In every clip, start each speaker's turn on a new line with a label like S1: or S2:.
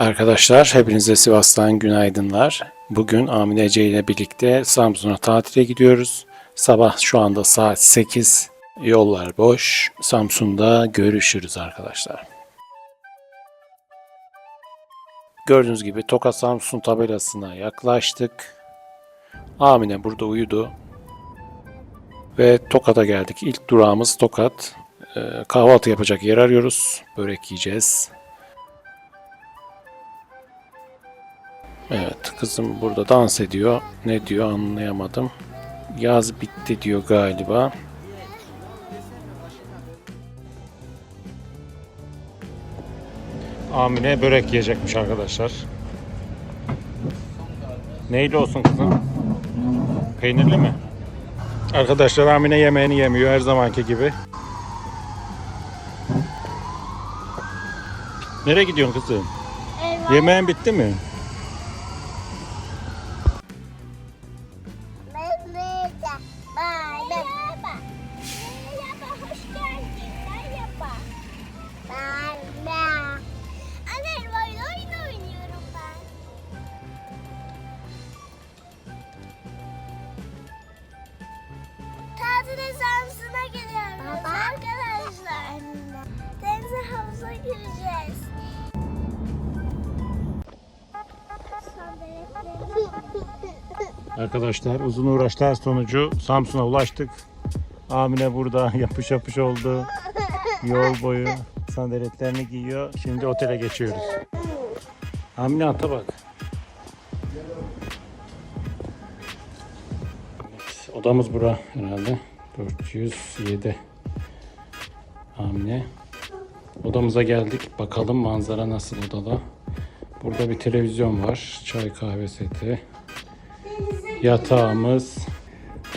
S1: Arkadaşlar hepinize Sivas'tan günaydınlar. Bugün Amine Ece ile birlikte Samsun'a tatile gidiyoruz. Sabah şu anda saat 8. Yollar boş. Samsun'da görüşürüz arkadaşlar. Gördüğünüz gibi Tokat Samsun tabelasına yaklaştık. Amine burada uyudu. Ve Tokat'a geldik. İlk durağımız Tokat. Ee, kahvaltı yapacak yer arıyoruz. Börek yiyeceğiz. Evet kızım burada dans ediyor. Ne diyor anlayamadım. Yaz bitti diyor galiba. Amine börek yiyecekmiş arkadaşlar. Neyle olsun kızım? Peynirli mi? Arkadaşlar Amine yemeğini yemiyor her zamanki gibi. Nereye gidiyorsun kızım?
S2: Eyvah.
S1: Yemeğin bitti mi?
S2: Tatile Samsun'a gidiyoruz arkadaşlar. Denize havuza gireceğiz.
S1: Arkadaşlar uzun uğraşlar sonucu Samsun'a ulaştık. Amine burada yapış yapış oldu. Yol boyu sandaletlerini giyiyor. Şimdi otele geçiyoruz. Amine ata bak. Evet, odamız bura herhalde. 407. Amine. Odamıza geldik. Bakalım manzara nasıl odada. Burada bir televizyon var. Çay kahve seti. Yatağımız.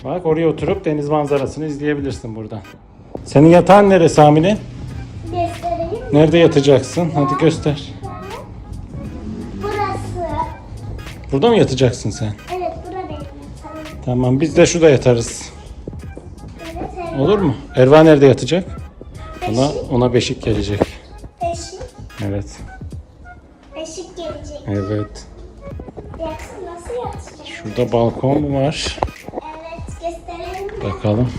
S1: Bak oraya oturup deniz manzarasını izleyebilirsin buradan. Senin yatağın neresi Amine?
S2: Göstereyim.
S1: Nerede yatacaksın? Hadi göster.
S2: Burası.
S1: Burada mı yatacaksın sen?
S2: Evet burada benim yatağım.
S1: Tamam biz de şurada yatarız. Olur mu? Erva nerede yatacak? Ona, ona beşik gelecek.
S2: Beşik.
S1: Evet.
S2: Beşik gelecek.
S1: Evet.
S2: Yaksın nasıl yatacak?
S1: Şurada balkon var.
S2: Evet gösterelim mi?
S1: Bakalım.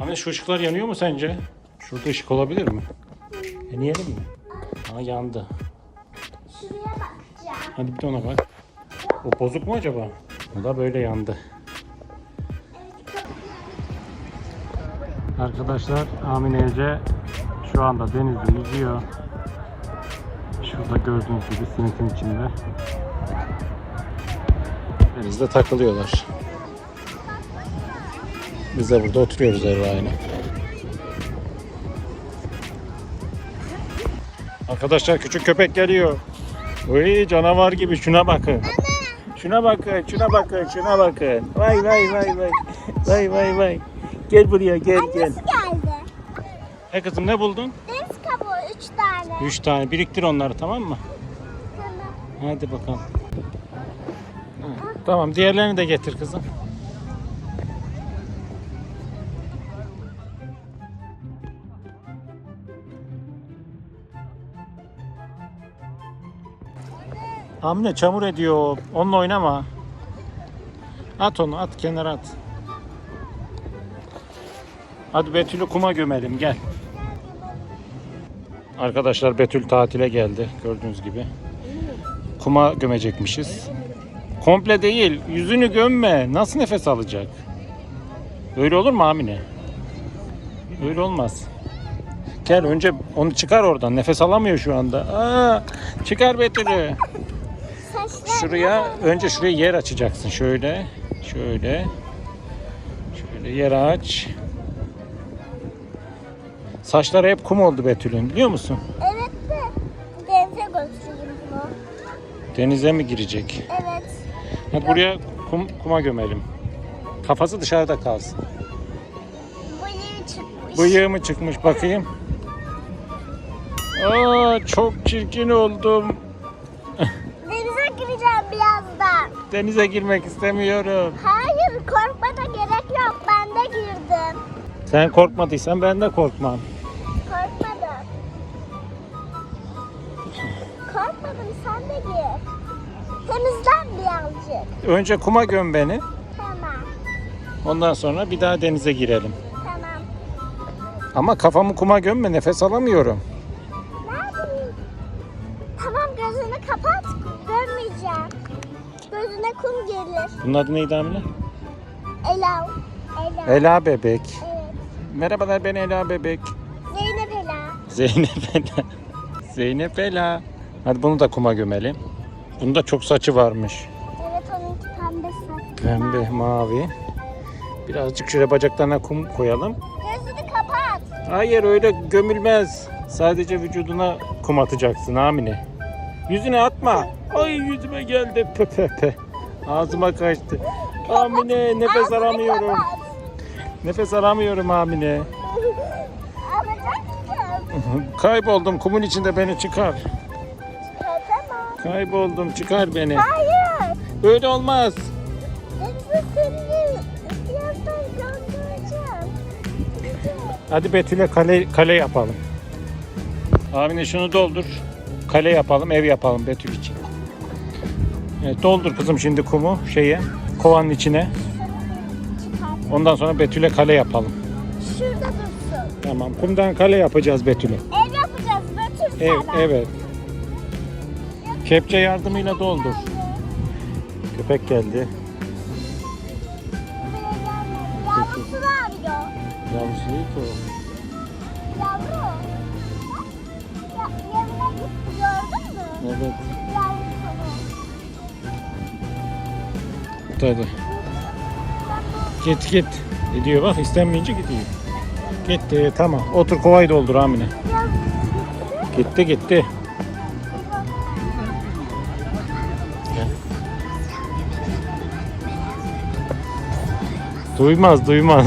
S1: Amine şu ışıklar yanıyor mu sence? Şurada ışık olabilir mi? Deneyelim mi? Ha yandı.
S2: Şuraya bakacağım.
S1: Hadi bir de ona bak. O bozuk mu acaba? O da böyle yandı. Arkadaşlar Amine Ece şu anda denizde yüzüyor. Şurada gördüğünüz gibi simitin içinde. Denizde takılıyorlar. Biz de burada oturuyoruz Erva'yla. Arkadaşlar küçük köpek geliyor. Uy canavar gibi şuna bakın. Şuna bakın, şuna bakın, şuna bakın. Vay vay vay vay. Vay vay vay. Gel buraya gel gel.
S2: Nasıl geldi?
S1: E kızım ne buldun?
S2: Deniz kabuğu üç tane.
S1: Üç tane. Biriktir onları tamam mı?
S2: Tamam.
S1: Hadi bakalım. Hı, Tamam diğerlerini de getir kızım. Amine çamur ediyor. Onunla oynama. At onu at kenara at. Hadi Betül'ü kuma gömelim gel. Arkadaşlar Betül tatile geldi gördüğünüz gibi. Kuma gömecekmişiz. Komple değil yüzünü gömme. Nasıl nefes alacak? Öyle olur mu Amine? Öyle olmaz. Gel önce onu çıkar oradan. Nefes alamıyor şu anda. Aa, çıkar Betül'ü. Şuraya önce şuraya yer açacaksın. Şöyle, şöyle, şöyle yer aç. Saçları hep kum oldu Betül'ün biliyor musun?
S2: Evet de denize götüreyim bunu.
S1: Denize mi girecek?
S2: Evet.
S1: Hadi buraya kum, kuma gömelim. Kafası dışarıda kalsın.
S2: Bıyığı çıkmış.
S1: Bıyığı mı çıkmış bakayım. Aa çok çirkin oldum.
S2: Denize gireceğim birazdan.
S1: Denize girmek istemiyorum.
S2: Hayır korkmana gerek yok. Ben de girdim.
S1: Sen korkmadıysan ben de korkmam.
S2: Sen de gir. Temizlen birazcık.
S1: Önce kuma göm beni.
S2: Tamam.
S1: Ondan sonra bir daha denize girelim.
S2: Tamam.
S1: Ama kafamı kuma gömme nefes alamıyorum.
S2: Nerede? Tamam gözünü kapat. Görmeyeceğim. Gözüne kum gelir.
S1: Bunun adı neydi Amine?
S2: Ela. Ela.
S1: Ela bebek.
S2: Evet.
S1: Merhabalar ben Ela bebek.
S2: Zeynep Ela.
S1: Zeynep Ela. Zeynep Ela. Hadi bunu da kuma gömelim. Bunda çok saçı varmış.
S2: Evet onunki pembesi.
S1: Pembe, mavi. Birazcık şöyle bacaklarına kum koyalım.
S2: Gözünü kapat.
S1: Hayır öyle gömülmez. Sadece vücuduna kum atacaksın Amine. Yüzüne atma. Ay yüzüme geldi. Pe pe pe. Ağzıma kaçtı. Amine nefes
S2: Ağzını
S1: alamıyorum.
S2: kapat.
S1: Nefes alamıyorum Amine.
S2: Alacaksın.
S1: Kayboldum. Kumun içinde beni çıkar. Kayboldum. Çıkar beni.
S2: Hayır.
S1: Öyle olmaz.
S2: Birazdan göndereceğim.
S1: Hadi Betül'e kale, kale yapalım. Amine şunu doldur. Kale yapalım, ev yapalım Betül için. Evet, doldur kızım şimdi kumu şeye, kovanın içine. Ondan sonra Betül'e kale yapalım.
S2: Şurada dursun.
S1: Tamam, kumdan kale yapacağız Betül'e.
S2: Ev yapacağız Betül
S1: Ev, evet. Kepçe yardımıyla doldur. Köpek geldi.
S2: Gelmedi. Yavrusunu arıyor.
S1: Yavrusu değil ki o.
S2: Yavru. Ya, yanına gitti gördün mü?
S1: Evet.
S2: Yavrusunu.
S1: Hadi. Git git. Gidiyor bak istenmeyince gidiyor. Gitti tamam. Otur kovayı doldur Amine.
S2: Gitti.
S1: Gitti gitti. Duymaz duymaz.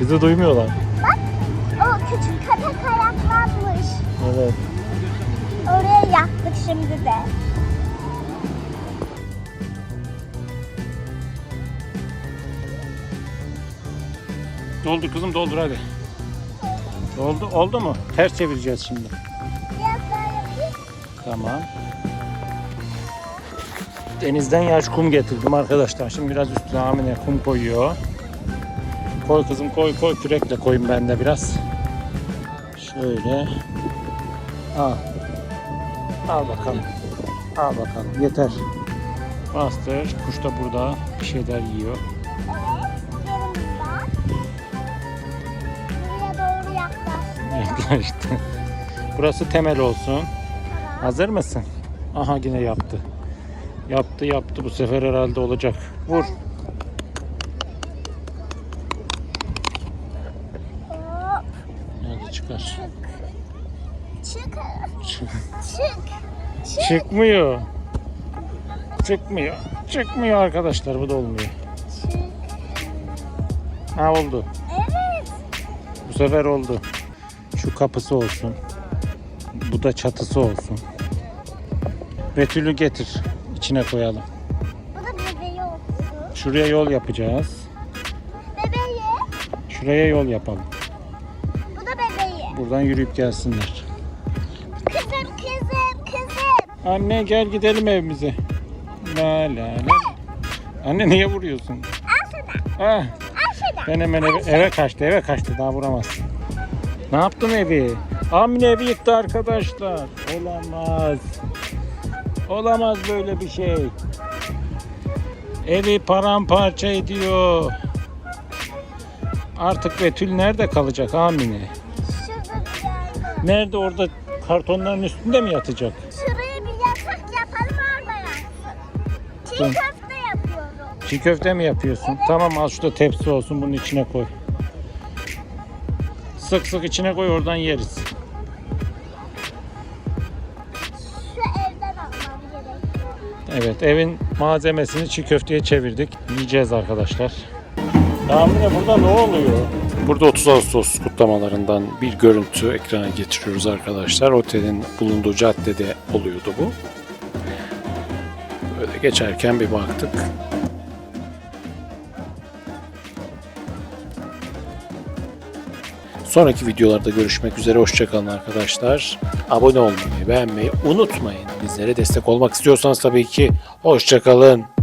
S1: Bizi duymuyorlar.
S2: Bak o küçük köpek ayaklanmış.
S1: Evet.
S2: Oraya yaktık şimdi de.
S1: Doldur kızım doldur hadi. Oldu oldu mu? Ters çevireceğiz şimdi.
S2: Biraz daha yapayım.
S1: Tamam. Denizden yaş kum getirdim arkadaşlar. Şimdi biraz üstüne Amine kum koyuyor. Koy kızım koy koy kürekle koyun ben de biraz. Şöyle. Al. Al bakalım. Al bakalım. Yeter. Bastır. Kuş da burada bir şeyler yiyor.
S2: Yaklaştı.
S1: Burası temel olsun. Hazır mısın? Aha yine yaptı. Yaptı yaptı bu sefer herhalde olacak. Vur. Hadi çıkar.
S2: Çık. Çık.
S1: Çık.
S2: Çık.
S1: Çıkmıyor. Çıkmıyor. Çıkmıyor arkadaşlar bu da olmuyor.
S2: Çık.
S1: Ha oldu.
S2: Evet.
S1: Bu sefer oldu. Şu kapısı olsun. Bu da çatısı olsun. Betül'ü getir. İçine koyalım.
S2: Bu da bebeği olsun.
S1: Şuraya yol yapacağız.
S2: Bebeği.
S1: Şuraya yol yapalım.
S2: Bu da bebeği.
S1: Buradan yürüyüp gelsinler.
S2: Kızım kızım kızım.
S1: Anne gel gidelim evimize. La la la. Anne niye vuruyorsun?
S2: Al sana.
S1: Ah,
S2: Al sana.
S1: ben hemen eve, eve kaçtı eve kaçtı daha vuramazsın. Ne yaptın evi? Amine evi yıktı arkadaşlar. Olamaz. Olamaz böyle bir şey. Evi paramparça ediyor. Artık Betül nerede kalacak Amine? Nerede orada kartonların üstünde mi yatacak?
S2: Şuraya bir yatak yapalım orada yatsın. Çiğ köfte yapıyorum.
S1: Çiğ köfte mi yapıyorsun? Tamam al şurada tepsi olsun bunun içine koy. Sık sık içine koy oradan yeriz. Evet evin malzemesini çiğ köfteye çevirdik. Yiyeceğiz arkadaşlar. Amine burada ne oluyor? Burada 30 Ağustos kutlamalarından bir görüntü ekrana getiriyoruz arkadaşlar. Otelin bulunduğu caddede oluyordu bu. Böyle geçerken bir baktık. Sonraki videolarda görüşmek üzere. Hoşçakalın arkadaşlar. Abone olmayı, beğenmeyi unutmayın. Bizlere destek olmak istiyorsanız tabii ki hoşçakalın.